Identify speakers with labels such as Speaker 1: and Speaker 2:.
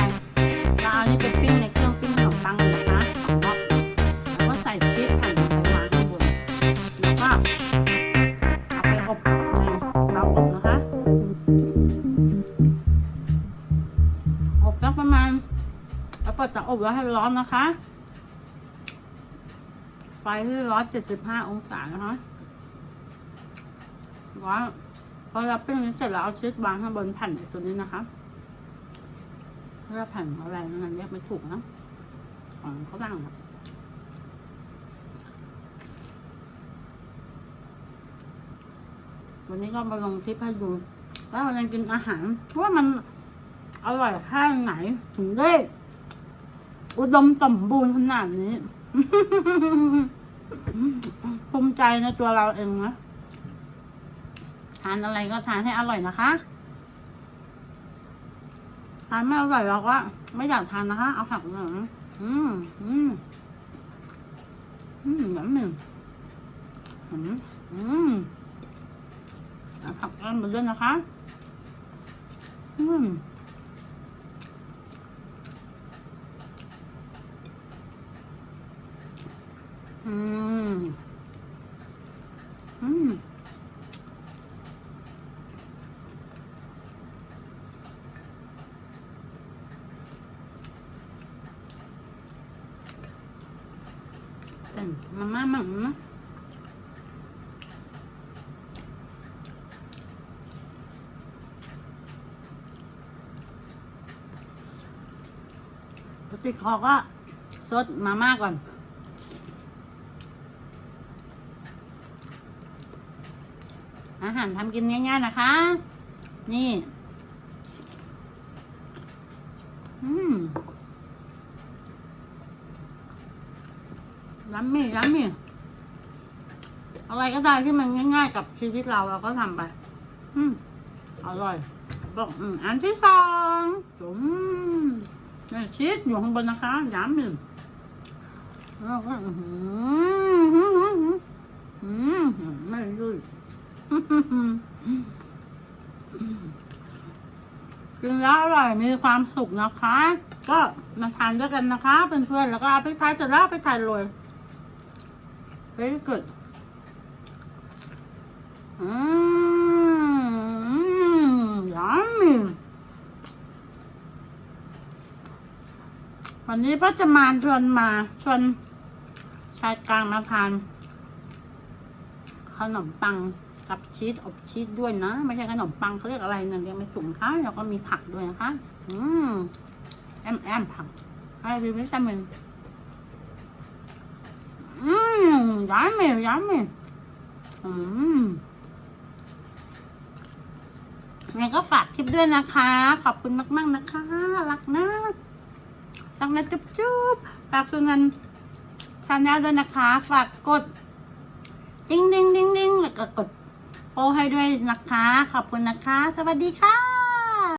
Speaker 1: กัเราเอานี่ไปปิ้งในเครื่องปิ้งขนมปังเลยนะของเราแล้วก็ใส่ชีสแผ่นลงไปวางข้างบนแล้วก็เอาไปอบในเตาอบนะคะ อบสักประมาณแล้วเปิดเตาอบแล้วให้ร้อนนะคะ ไฟที่ร้อนเจ็ดสิบห้าองศานะคะร้อนพอเราปิ้งเสร็จแล้วเอาชีสวางข้างบนแผ่นตัวนี้นะคะ เรียกแผ่นอะไรนั่นเรียกไม่ถูกนะของเขาตั้งวันนี้ก็มาลงคลิปให้ดูว่าเรากินอาหารว่ามันอร่อยแค่ไหนถึงได้อุดมสมบูรณ์ขนาดนี้ภูมิใจในตัวเราเองนะทานอะไรก็ทานให้อร่อยนะคะ ทานไม่อร่อยเราก็ไม่อยากทานนะคะ เอาผักหน่อยอืมอืมอืมแบบหนึ่งอืมอืมเอาผักเล่นมาด้วยนะคะ อืม อืม อืม แต่มาม่ามั่งนะติดคอก็ซดมาม่าก่อนอาหารทำกินง่ายๆนะคะ นี่ อืม ย้ำมี่ย้ำมี่อะไรก็ได้ที่มันง่าย ๆ กับชีวิตเราเราก็ทำไป อืมอร่อยบอกอืมอันที่สองจุ๋มเนี่ยชีสอยู่ข้างบนนะคะย้ำหนึ่แล้วก็อือหือหือหือหืออืมไม่ยุ่ยกินแล้วอร่อยมีความสุขนะคะ ก็มาทานด้วยกันนะคะเพื่อนๆแล้วก็เอาไปทานเสร็จแล้วเอาไปทานเลย very good อืมยำมีวันนี้ป้าจะมาชวนมาชวนชายกลางมาทานขนมปังกับชีสอบชีสด้วยนะ ไม่ใช่ขนมปังเขาเรียกอะไรนะเรียกไม่ถูกนะคะแล้วก็มีผักด้วยนะคะ อืมแอมแอมผักให้ดีวิตามิน อืมยำมียำมีอืมยังไงก็ฝากคลิปด้วยนะคะ ขอบคุณมาก ๆ นะคะ รักนะรักนะจุ๊บจุ๊บฝากสุนันชาแนลด้วยนะคะ ฝากกด ดิ้งดิ้งดิ้งดิ้งแล้วก็กดโปให้ด้วยนะคะ ขอบคุณนะคะ สวัสดีค่ะ